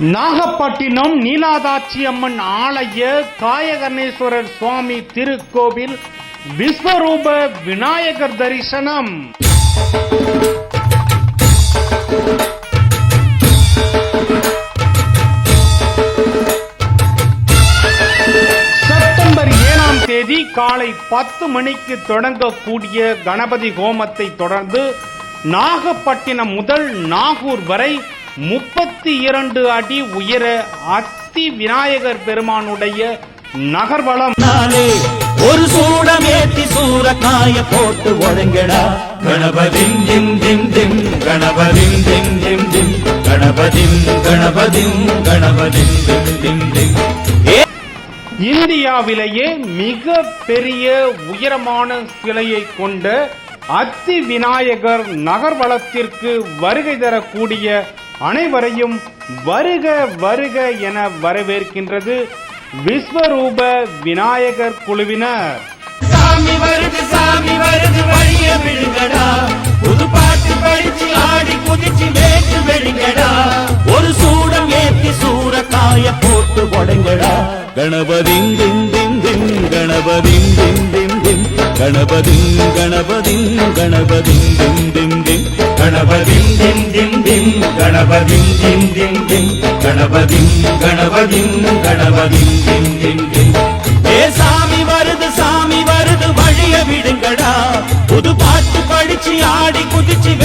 நாகப்பட்டினம் நீலாதாட்சி அம்மன் ஆலய காயகர்ணேஸ்வரர் சுவாமி திருக்கோவில் விஸ்வரூப விநாயகர் தரிசனம். செப்டம்பர் ஏழாம் தேதி காலை பத்து மணிக்கு தொடங்கக்கூடிய கணபதி ஹோமத்தை தொடர்ந்து நாகப்பட்டினம் முதல் நாகூர் வரை முப்பத்தி இரண்டு அடி உயர அத்தி விநாயகர் பெருமானுடைய நகர்வலம் நாளே ஒரு சூடம் ஏத்தி சூரக்காய போட்டு ஒழுங்கடா. கணபதிம் திம் திம் திம் கணபதிம் திம் திம் திம். கணபதிம் கணபதிம் கணபதிம் திம் திம் இந்தியாவிலேயே மிக பெரிய உயரமான சிலையை கொண்ட அத்தி விநாயகர் நகர்வலத்திற்கு வருகை தரக்கூடிய அனைவரையும் வருக வருக என வரவேற்கின்றது விஸ்வரூப விநாயகர் குழுவினர். சாமி வருது சாமி வருது வழிய விடுங்கடா புது பாட்டு படிச்சு ஆடி குதிச்சு வேட்டு வெடுங்கடா ஒரு சூடம் ஏத்தி போட்டு திம் திம் கணபதிம் கணபதிம் கணபதிம் திம் திம் திம் கணபதிம் திம் திம் திம் கணபதிம் திம் திம் திம். கணபதிம் கணபதிம் கணபதிம் திம் திம் திம். ஏ சாமி வருது சாமி வருது வழிய விடுங்கடா. புது பாட்டு படிச்சு ஆடி குதிச்சு